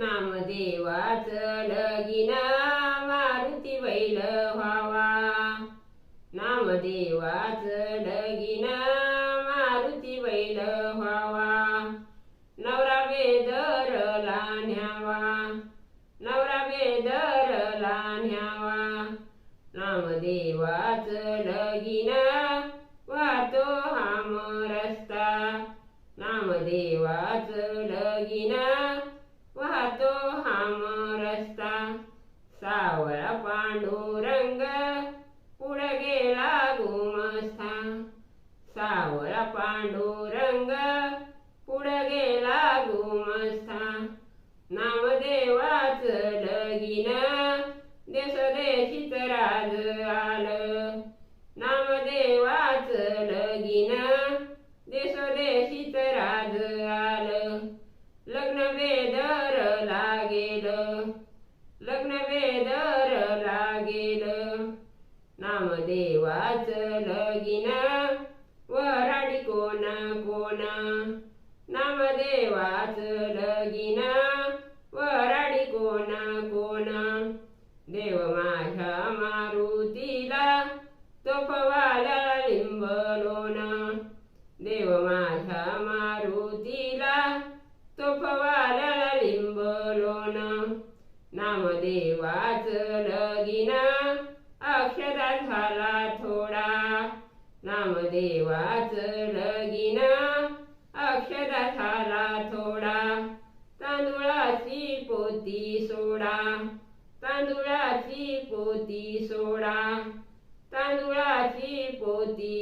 नामदेवाच लगिना मारुती बैल व्हावा नामदेवाच लगिना मारुती बैल व्हावा नवरा बेदरला न्यावा नवरा बेदरला न्यावा नामदेवाच लगिना वाहतो हाम रस्ता. नामदेवाच लगीन सावळा पांडुरंग पुढ गेला गुमस्था सावळा पांडुरंग पुढ गेला गुमस्था नामदेवाच लगीन देशदेशीत राज आलं. नामदेवाच लगीन देशदेशीत राज आलं. लग्न बेदर लग्न बेदर लागेल नामदेवाच लगीन. वराडी कोणा कोणा. नामदेवाच लगीन. वराडी कोणा कोणा. देव माझ्या मारुतीला तो फवाला लिंबलोन. देव माझ्या मारुतीला तो फवा नामदेवाच लगिना अक्षरा झाला थोडा. नामदेवाच लगिना अक्षरा झाला थोडा. तांदुळाची पोती सोडा तांदुळाची पोती सोडा. तांदुळाची पोती